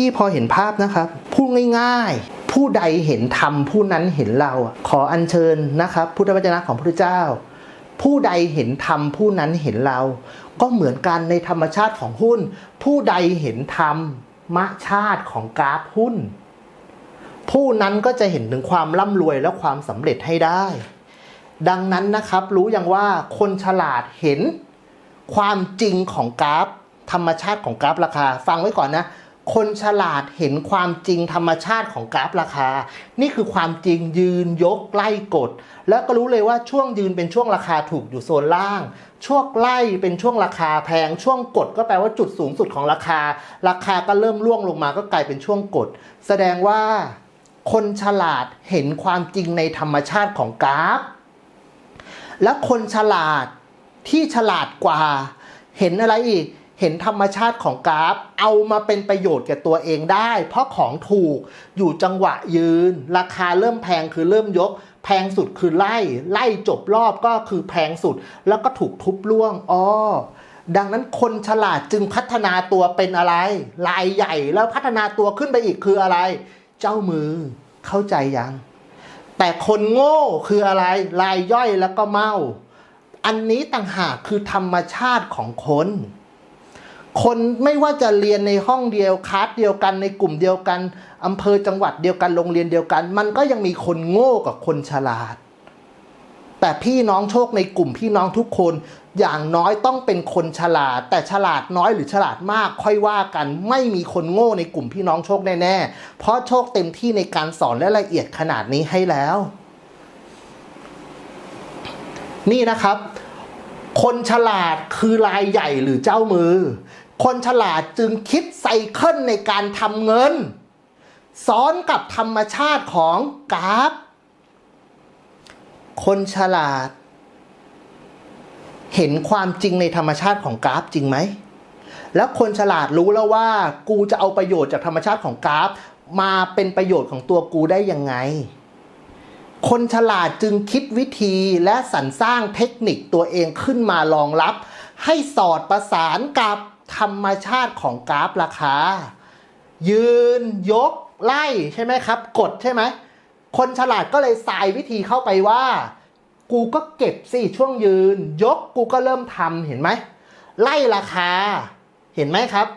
พี่พอเห็นภาพนะครับ พูดง่ายๆ ผู้ใดเห็นธรรมผู้นั้นเห็นเราขออัญเชิญนะครับ พุทธวจนะของพระเจ้า ผู้ใดเห็นธรรมผู้นั้นเห็นเรา ก็เหมือนกันในธรรมชาติของหุ้น ผู้ใดเห็นธรรมมชาติของกราฟหุ้น ผู้นั้นก็จะเห็นถึงความร่ำรวยและความสำเร็จให้ได้ ดังนั้นนะครับรู้อย่างว่าคนฉลาดเห็นความจริงของกราฟ ธรรมชาติของกราฟราคา ฟังไว้ก่อนนะ คนฉลาดเห็นความจริงธรรมชาติของกราฟราคา นี่คือความจริงยืนยกไล่กด แล้วก็รู้เลยว่าช่วงยืนเป็นช่วงราคาถูกอยู่โซนล่าง ช่วงไล่เป็นช่วงราคาแพง ช่วงกดก็แปลว่าจุดสูงสุดของราคา ราคาก็เริ่มร่วงลงมาก็กลายเป็นช่วงกด แสดงว่าคนฉลาดเห็นความจริงในธรรมชาติของกราฟ และคนฉลาดที่ฉลาดกว่า เห็นอะไรอีก เห็นธรรมชาติของกราฟ เอามาเป็นประโยชน์แก่ตัวเองได้ เพราะของถูกอยู่จังหวะยืน ราคาเริ่มแพงคือเริ่มยก แพงสุดคือไล่ ไล่จบรอบก็คือแพงสุด แล้วก็ถูกทุบล่วงอ๋อดังนั้นคนฉลาดจึงพัฒนาตัวเป็นอะไร ลายใหญ่แล้วพัฒนาตัวขึ้นไปอีกคืออะไร เจ้ามือเข้าใจยัง แต่คนโง่คืออะไร ลายย่อยแล้วก็เมา อันนี้ต่างหากคือธรรมชาติของคน คนไม่ว่าจะเรียนในห้องเดียวคลาสเดียวกันในกลุ่มเดียวกันอำเภอจังหวัดเดียวกันโรงเรียนเดียวกัน มันก็ยังมีคนโง่กับคนฉลาด แต่พี่น้องโชคในกลุ่มพี่น้องทุกคนอย่างน้อยต้องเป็นคนฉลาด แต่ฉลาดน้อยหรือฉลาดมากค่อยว่ากัน ไม่มีคนโง่ในกลุ่มพี่น้องโชคแน่ๆเพราะโชคเต็มที่ในการสอนและละเอียดขนาดนี้ให้แล้ว นี่นะครับคนฉลาดคือรายใหญ่หรือเจ้ามือ คนฉลาดจึงคิดไซเคิลในการทำเงิน ซ้อนกับธรรมชาติของกราฟ คนฉลาด เห็นความจริงในธรรมชาติของกราฟจริงไหม แล้วคนฉลาดรู้แล้วว่า กูจะเอาประโยชน์จากธรรมชาติของกราฟ มาเป็นประโยชน์ของตัวกูได้ยังไง คนฉลาดจึงคิดวิธีและสรรสร้างเทคนิคตัวเองขึ้นมารองรับ ให้สอดประสานกับ ธรรมชาติของกราฟราคา ยืนยกไล่ใช่ไหมครับ กดใช่ไหม คนฉลาดก็เลยสายวิธีเข้าไปว่า กูก็เก็บสิช่วงยืน ยกกูก็เริ่มทำเห็นไหม ไล่ราคา เห็นไหมครับ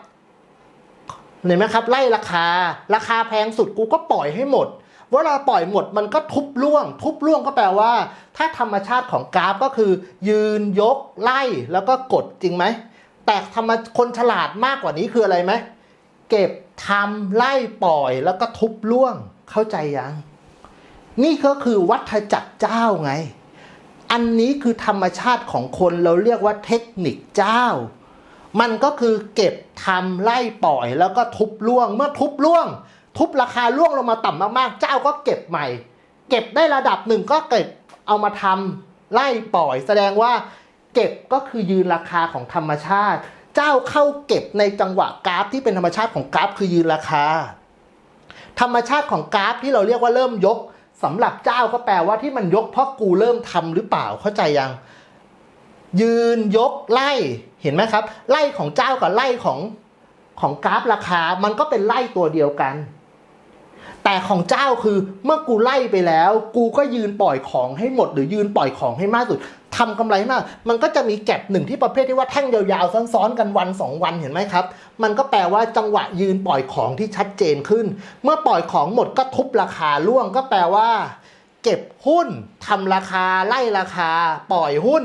เห็นไหมครับ ไล่ราคา ราคาแพงสุดกูก็ปล่อยให้หมดเวลาปล่อยหมดมันก็ทุบล่วง ทุบล่วงก็แปลว่า ถ้าธรรมชาติของกราฟก็คือ ยืนยกไล่แล้วก็กดจริงไหม แต่ธรรมคนฉลาดมากกว่านี้คืออะไรไหมเก็บทำไล่ปล่อยแล้วก็ทุบล่วงเข้าใจยัง นี่ก็คือวัฏจักรเจ้าไง อันนี้คือธรรมชาติของคนเราเรียกว่าเทคนิคเจ้า มันก็คือเก็บทำไล่ปล่อยแล้วก็ทุบล่วง เมื่อทุบล่วง ทุบราคาล่วงลงมาต่ำมากๆ เจ้าก็เก็บใหม่ เก็บได้ระดับหนึ่งก็เก็บเอามาทำไล่ปล่อย แสดงว่า เก็บก็คือยืนราคาของธรรมชาติ เจ้าเข้าเก็บในจังหวะกราฟที่เป็นธรรมชาติของกราฟคือยืนราคา ธรรมชาติของกราฟที่เราเรียกว่าเริ่มยกสำหรับเจ้าก็แปลว่าที่มันยกเพราะกูเริ่มทำหรือเปล่าเข้าใจยัง ยืนยกไล่เห็นไหมครับ ไล่ของเจ้ากับไล่ของของกราฟราคา มันก็เป็นไล่ตัวเดียวกัน แต่ของเจ้าคือเมื่อกูไล่ไปแล้ว กูก็ยืนปล่อยของให้หมด หรือยืนปล่อยของให้มากสุดทำกำไรมาก มันก็จะมีแก็บหนึ่งที่ประเภทที่ว่าแท่งยาวๆซ้อนๆกันวันสองวันเห็นไหมครับ มันก็แปลว่าจังหวะยืนปล่อยของที่ชัดเจนขึ้น เมื่อปล่อยของหมดก็ทุบราคาล่วงก็แปลว่า เก็บหุ้นทำราคาไล่ราคา ปล่อยหุ้น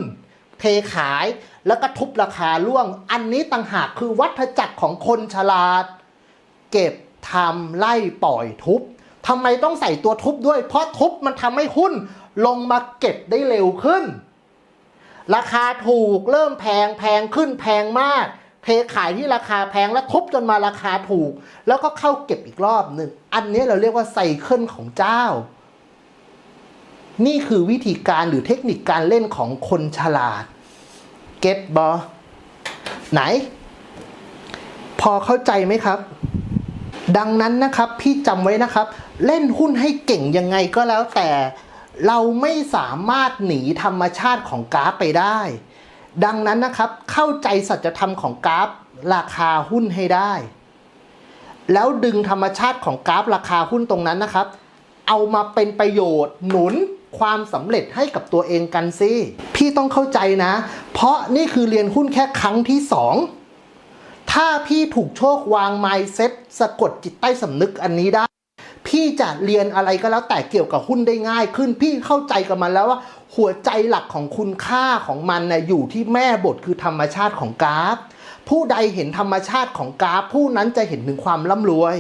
เทขายแล้วก็ทุบราคาล่วง อันนี้ต่างหากคือวัฏจักรของคนฉลาด เก็บทำไล่ปล่อยทุบ ทำไมต้องใส่ตัวทุบด้วย เพราะทุบมันทำให้หุ้นลงมาเก็บได้เร็วขึ้น ราคาถูกเริ่มแพงแพงขึ้นแพงมาก เทขายที่ราคาแพงแล้วทุบจนมาราคาถูก แล้วก็เข้าเก็บอีกรอบหนึ่ง อันนี้เราเรียกว่าไซเคิลของเจ้า นี่คือวิธีการหรือเทคนิคการเล่นของคนฉลาด เก็ตบอไหน พอเข้าใจไหมครับ ดังนั้นนะครับพี่จำไว้นะครับ เล่นหุ้นให้เก่งยังไงก็แล้วแต่เราไม่สามารถหนีธรรมชาติของกราฟไปได้ ดังนั้นนะครับเข้าใจสัจธรรมของกราฟราคาหุ้นให้ได้ แล้วดึงธรรมชาติของกราฟราคาหุ้นตรงนั้นนะครับ เอามาเป็นประโยชน์หนุนความสำเร็จให้กับตัวเองกันสิพี่ต้องเข้าใจนะ เพราะนี่คือเรียนหุ้นแค่ครั้งที่สองถ้าพี่ถูกโชควางไมเซ็ตสะกดจิตใต้สำนึกอันนี้ได้ พี่จะเรียนอะไรก็แล้วแต่เกี่ยวกับหุ้นได้ง่ายขึ้น พี่เข้าใจกับมันแล้วว่า หัวใจหลักของคุณค่าของมันนะ่ะอยู่ที่แม่บทคือธรรมชาติของกราฟ ผู้ใดเห็นธรรมชาติของกราฟ ผู้นั้นจะเห็นถึงความร่ำรวย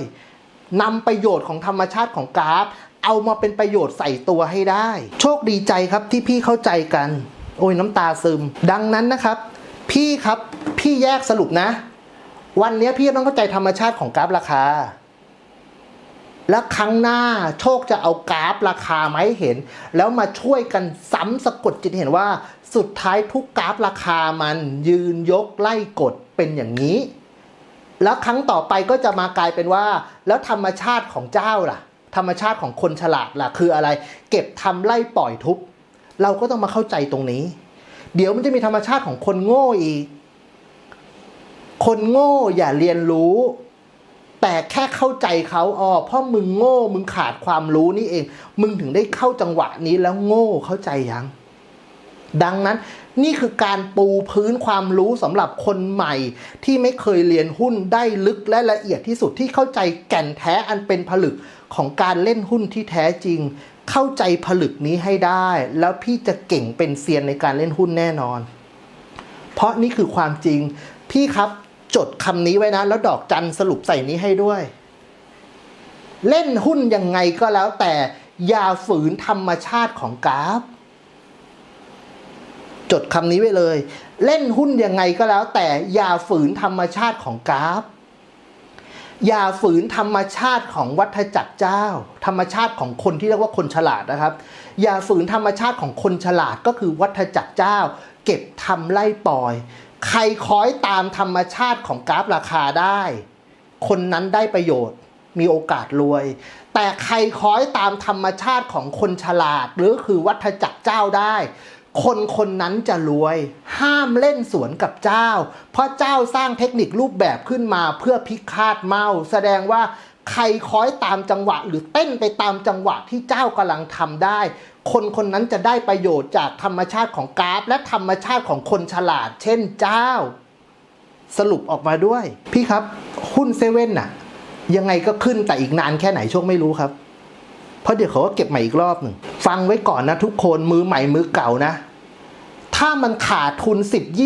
นำประโยชน์ของธรรมชาติของกราฟ เอามาเป็นประโยชน์ใส่ตัวให้ได้ โชคดีใจครับที่พี่เข้าใจกัน โอ้ยน้ำตาซึม ดังนั้นนะครับ พี่ครับพี่แยกสรุปนะ วันนี้พี่ต้องเข้าใจธรรมชาติของกราฟราคา แล้วครั้งหน้าโชคจะเอากราฟราคามาให้เห็น แล้วมาช่วยกันซ้ำสะกดจิตเห็นว่าสุดท้ายทุกกราฟราคามันยืนยกไล่กดเป็นอย่างนี้ แล้วครั้งต่อไปก็จะมากลายเป็นว่า แล้วธรรมชาติของเจ้าล่ะ ธรรมชาติของคนฉลาดล่ะ คืออะไร เก็บทำไล่ปล่อยทุบเราก็ต้องมาเข้าใจตรงนี้ เดี๋ยวมันจะมีธรรมชาติของคนโง่อีก คนโง่อย่าเรียนรู้ แต่แค่เข้าใจเขาอ๋อเพราะมึงโง่มึงขาดความรู้นี่เอง มึงถึงได้เข้าจังหวะนี้แล้วโง่เข้าใจยัง ดังนั้นนี่คือการปูพื้นความรู้สำหรับคนใหม่ ที่ไม่เคยเรียนหุ้นได้ลึกและละเอียดที่สุดที่เข้าใจแก่นแท้อันเป็นผลึกของการเล่นหุ้นที่แท้จริง เข้าใจผลึกนี้ให้ได้ แล้วพี่จะเก่งเป็นเซียนในการเล่นหุ้นแน่นอน เพราะนี่คือความจริง พี่ครับ จดคำนี้ไว้นะ แล้วดอกจันสรุปใส่นี้ให้ด้วย เล่นหุ้นยังไงก็แล้วแต่อย่าฝืนธรรมชาติของกราฟ จดคำนี้ไว้เลย เล่นหุ้นยังไงก็แล้ว แต่อย่าฝืนธรรมชาติของกราฟ อย่าฝืนธรรมชาติของวัฏจักรเจ้า ธรรมชาติของคนที่เรียกว่าคนฉลาดนะครับ อย่าฝืนธรรมชาติของคนฉลาดก็คือวัฏจักรเจ้า เก็บทำไล่ปล่อย ใครคอยตามธรรมชาติของกราฟราคาได้ คนนั้นได้ประโยชน์มีโอกาสรวย แต่ใครคอยตามธรรมชาติของคนฉลาด หรือคือวัฏจักรเจ้าได้ คนคนนั้นจะรวย ห้ามเล่นสวนกับเจ้า เพราะเจ้าสร้างเทคนิครูปแบบขึ้นมาเพื่อพิฆาตเมา แสดงว่า ใครคอยตามจังหวะ หรือเต้นไปตามจังหวะที่เจ้ากำลังทำได้ คนคนนั้นจะได้ประโยชน์จากธรรมชาติของกราฟ และธรรมชาติของคนฉลาด เช่นเจ้า สรุปออกมาด้วย พี่ครับหุ้นเซเว่นน่ะ ยังไงก็ขึ้นแต่อีกนานแค่ไหนโชคไม่รู้ครับ เพราะเดี๋ยวเขาก็เก็บใหม่อีกรอบหนึ่งฟังไว้ก่อนนะทุกคนมือใหม่มือเก่านะ ถ้ามันขาดทุน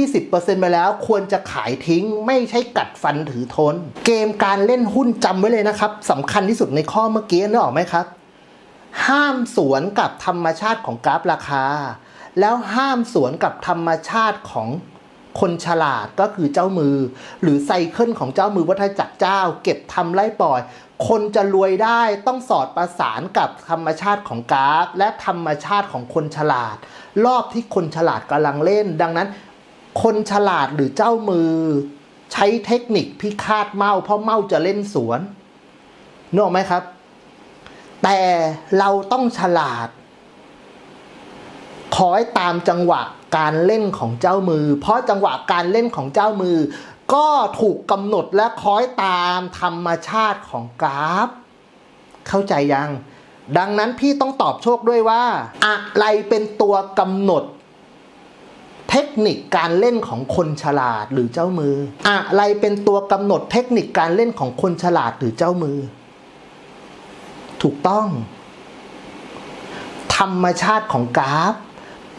10-20%ไปแล้ว ควรจะขายทิ้งไม่ใช่กัดฟันถือทน เกมการเล่นหุ้นจำไว้เลยนะครับสำคัญที่สุดในข้อเมื่อกี้นึกออกไหมครับ ห้ามสวนกับธรรมชาติของกราฟราคา แล้วห้ามสวนกับธรรมชาติของ คนฉลาดก็คือเจ้ามือ หรือไซเคิลของเจ้ามือวัฏจักรเจ้า เก็บทำไล่ปล่อย คนจะรวยได้ต้องสอดประสานกับธรรมชาติของกราฟ และธรรมชาติของคนฉลาด รอบที่คนฉลาดกำลังเล่น ดังนั้น คนฉลาดหรือเจ้ามือ ใช้เทคนิคพิฆาตเมาเพราะเมาจะเล่นสวนนึกออกไหมครับ แต่เราต้องฉลาด คอยตามจังหวะการเล่นของเจ้ามือ เพราะจังหวะการเล่นของเจ้ามือ ก็ถูกกำหนดและคอยตามธรรมชาติของกราฟ เข้าใจยัง ดังนั้นพี่ต้องตอบโชคด้วยว่า อะไรเป็นตัวกำหนด เทคนิคการเล่นของคนฉลาดหรือเจ้ามือ อะไรเป็นตัวกำหนดเทคนิคการเล่นของคนฉลาดหรือเจ้ามือ ถูกต้อง ธรรมชาติของกราฟ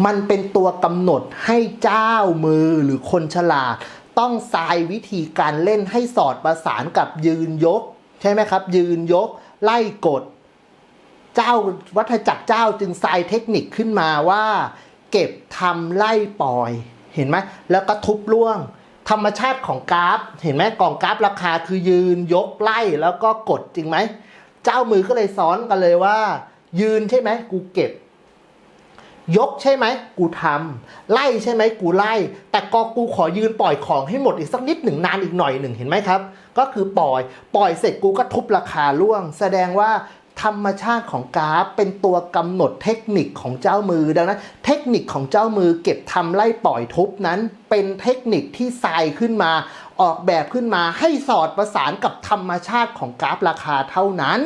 มันเป็นตัวกำหนดให้เจ้ามือหรือคนฉลาด ต้องทรายวิธีการเล่นให้สอดประสานกับยืนยก ใช่ไหมครับ ยืนยก ไล่กด เจ้าวัฏจักรเจ้าจึงทรายเทคนิคขึ้นมาว่า เก็บทำไล่ปล่อย เห็นไหมแล้วก็ทุบล่วง ธรรมชาติของกราฟ เห็นไหมกล่องกราฟราคาคือยืนยกไล่แล้วก็กดจริงไหม เจ้ามือก็เลยซ้อนกันเลยว่า ยืนใช่ไหมกูเก็บ ยกใช่ไหมกูทำไล่ใช่ไหมกูไล่ แต่ก็กูขอยืนปล่อยของให้หมดอีกสักนิดหนึ่งนานอีกหน่อยหนึ่งเห็นไหมครับ ก็คือปล่อย ปล่อยเสร็จกูก็ทุบราคาล่วง แสดงว่าธรรมชาติของกราฟเป็นตัวกำหนดเทคนิคของเจ้ามือ ดังนั้น เทคนิคของเจ้ามือเก็บทำไล่ปล่อยทุบนั้น เป็นเทคนิคที่ทรายขึ้นมา ออกแบบขึ้นมาให้สอดประสานกับธรรมชาติของกราฟราคาเท่านั้น